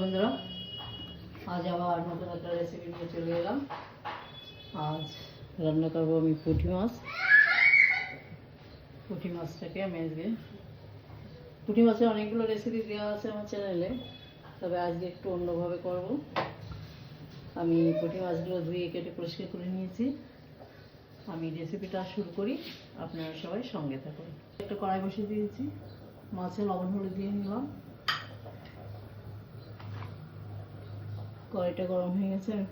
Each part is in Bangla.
বন্ধুরা, আজ আবার নতুন একটা রেসিপি নিয়ে চলে এলাম। আজ রান্না করব আমি পুঁটি মাছ। পুঁটি মাছটাকে আমি আজকে পুঁটি মাছের অনেকগুলো রেসিপি দেওয়া আছে আমার চ্যানেলে তবে আজকে একটু অন্যভাবে করব। আমি পুঁটি মাছগুলো ধুয়ে কেটে পরিষ্কার করে নিয়েছি। আমি রেসিপিটা শুরু করি, আপনারা সবাই সঙ্গে থাকুন। একটা কড়াই বসিয়ে দিয়েছি। মাছে লবণ হলুদ দিয়ে নিলাম। কড়াইটা গরম হয়ে গেছে আমি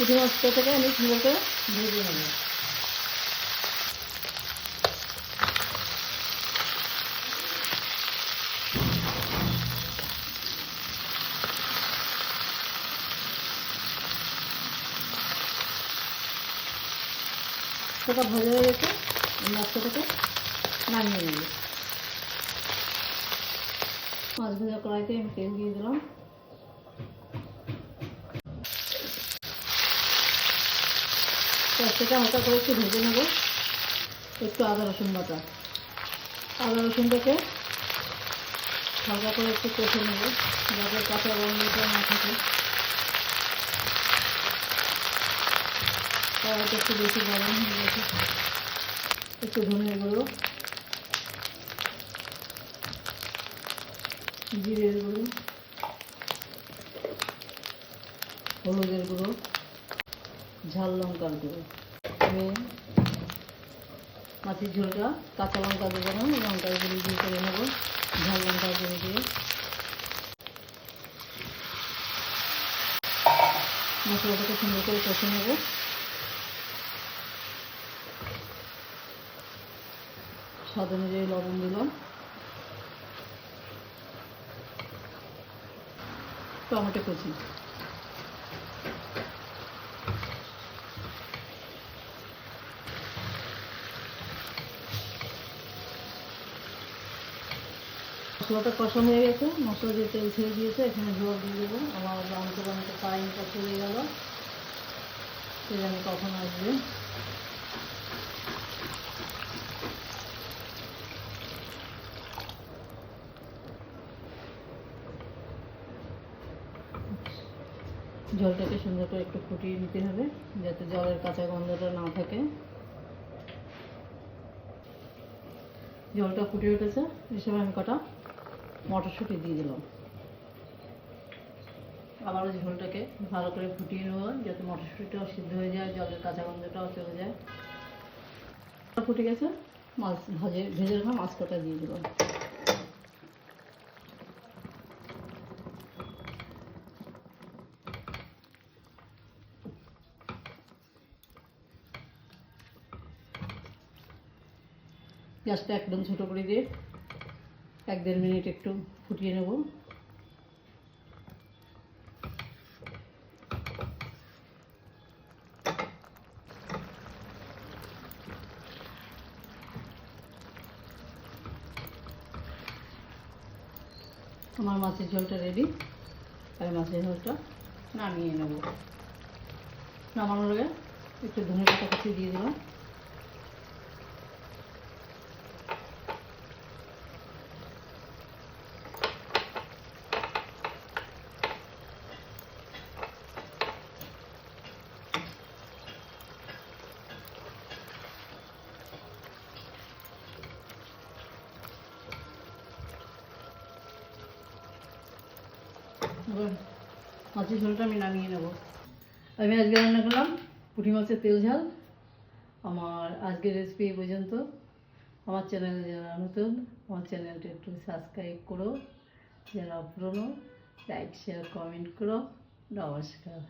একটু- পুঁটি মাছটা থেকে আমি সুন্দর করে ভেজে নেব। সেটা ভাজা হয়ে গেছে মাছটাকে নামিয়ে নেব। মাছ ভাজা কড়াইতে আমি তেল দিয়ে দিলাম। সেটা হালকা করে একটু ভেজে নেব। একটু আদা রসুন বাটা। আদা রসুনটাকে হালকা করে একটু কষে নেব। যাতে কাঁচা গন্ধটা না থাকে। একটু বেশি গরম হয়ে গেছে। একটু ধনে গুঁড়ো, জিরের গুঁড়ো, হলুদের গুঁড়ো। ঝাল লঙ্কার গুঁড়ো। আমি মাছের ঝোলটা কাঁচা লঙ্কা দেবো না লঙ্কার গুঁড়ো দিয়ে করে নেব, ঝাল লঙ্কার গুঁড়ো দিয়ে। মশলাটাকে সুন্দর করে কষে নেব। স্বাদ অনুযায়ী লবণ দিলাম। টমেটো কুচি। মশলাটা কষা হয়ে গেছে, মশলা দিয়ে তেল ছেড়ে দিয়েছে, এখানে জল দিয়ে দেবো। আমার রামতে রামতে কারেন্টটা চলে গেল। সে জানি কখন আসবে? জলটাকে সুন্দর করে একটু ফুটিয়ে নিতে হবে, যাতে জলের কাঁচা গন্ধটা না থাকে। জলটা ফুটে উঠেছে হিসেবে আমি কটা মটরশুঁটি দিয়ে দিলাম। আবারও ঝোলটাকে ভালো করে ফুটিয়ে নেব, যাতে মটরশুঁটিটাও সিদ্ধ হয়ে যায় জলের কাঁচা গন্ধটাও চলে যায়। ফুটে গেছে, মাছ ভাজে, ভেজে রাখা মাছ কটা দিয়ে দিলাম। গ্যাসটা একদম ছোটো করে দিয়ে এক দেড় মিনিট একটু ফুটিয়ে নেব। আমার মাছের ঝোলটা রেডি আমি মাছের ঝোলটা নামিয়ে নেব। নামানোর আগে একটু ধনে পাতা কুচি দিয়ে দিলাম। মাছের ঝোলটা আমি নামিয়ে নেব। আমি আজকে রান্না করলাম পুঁটি মাছের তেল ঝাল। আমার আজকের রেসিপি এই পর্যন্ত। আমার চ্যানেলে যারা নতুন, আমার চ্যানেলটা একটু সাবস্ক্রাইব করো। যারা পুরনো লাইক শেয়ার কমেন্ট করো। নমস্কার।